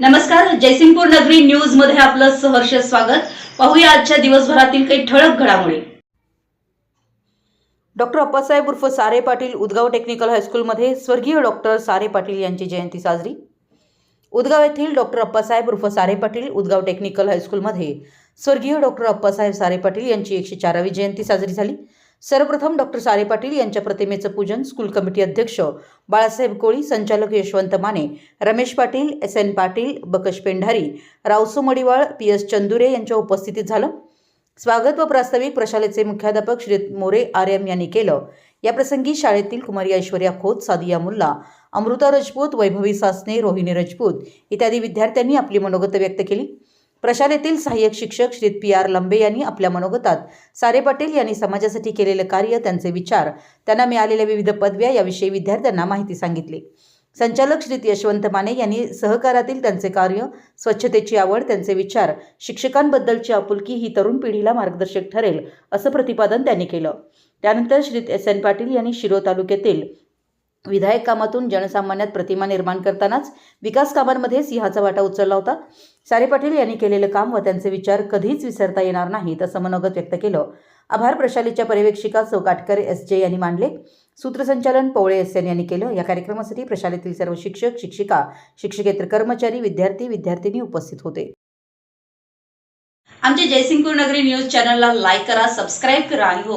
नमस्कार जयसिंगपूर नगरी न्यूजमध्ये आपलं सहर्ष स्वागत. पाहूया आजच्या दिवसभरातील काही ठळक घडामोडी. डॉक्टर अप्पासाहेब उर्फ सारे पाटील उदगाव टेक्निकल हायस्कूलमध्ये स्वर्गीय डॉक्टर सारे पाटील यांची जयंती साजरी. उदगाव येथील डॉक्टर अप्पासाहेब उर्फ सारे पाटील उदगाव टेक्निकल हायस्कूलमध्ये स्वर्गीय डॉक्टर अप्पासाहेब सारे पाटील यांची एकशे चारावी जयंती साजरी झाली. सर्वप्रथम डॉक्टर सारे पाटील यांच्या प्रतिमेचं पूजन स्कूल कमिटी अध्यक्ष बाळासाहेब कोळी संचालक Yashwant Mane Ramesh Patil S N Patil Bakash Pendhari Raosu Madiwal P S Chandure यांच्या उपस्थितीत झालं. स्वागत व प्रास्ताविक प्रशालेचे मुख्याध्यापक श्री मोरे आर एम यांनी केलं. याप्रसंगी शाळेतील कुमारी ऐश्वर्या खोत सादिया मुल्ला अमृता रजपूत वैभवी सासने रोहिणी रजपूत इत्यादी विद्यार्थ्यांनी आपली मनोगत व्यक्त केली. प्रशालेतील सहाय्यक शिक्षक श्री पी आर लंबे यांनी आपल्या मनोगतात सारे पाटील यांनी समाजासाठी केलेलं कार्य त्यांचे विचार त्यांना मिळालेल्या विविध पदव्या याविषयी विद्यार्थ्यांना माहिती सांगितली. संचालक श्री यशवंत माने यांनी सहकारातील त्यांचे कार्य स्वच्छतेची आवड त्यांचे विचार शिक्षकांबद्दलची आपुलकी ही तरुण पिढीला मार्गदर्शक ठरेल असं प्रतिपादन त्यांनी केलं. त्यानंतर श्री एस एन पाटील यांनी शिरो तालुक्यातील विधायक कामातून जनसामान्यात प्रतिमा निर्माण करतानाच विकास कामांमध्ये सिंहाचा वाटा उचलला होता. सारे पाटील यांनी केलेलं काम व त्यांचे विचार कधीच विसरता येणार नाहीत असं मनोगत व्यक्त केलं. आभार प्रशालीच्या पर्यवेक्षिका चौकाटकर एस जे यांनी मांडले सूत्रसंचालन पवळे एस एन यांनी केलं. या कार्यक्रमासाठी प्रशालेतील सर्व शिक्षक शिक्षिका शिक्षकेतर कर्मचारी विद्यार्थी विद्यार्थिनी उपस्थित होते. आमच्या जयसिंगपूर नगरी न्यूज चॅनलला लाईक करा सबस्क्राईब करा आणि हो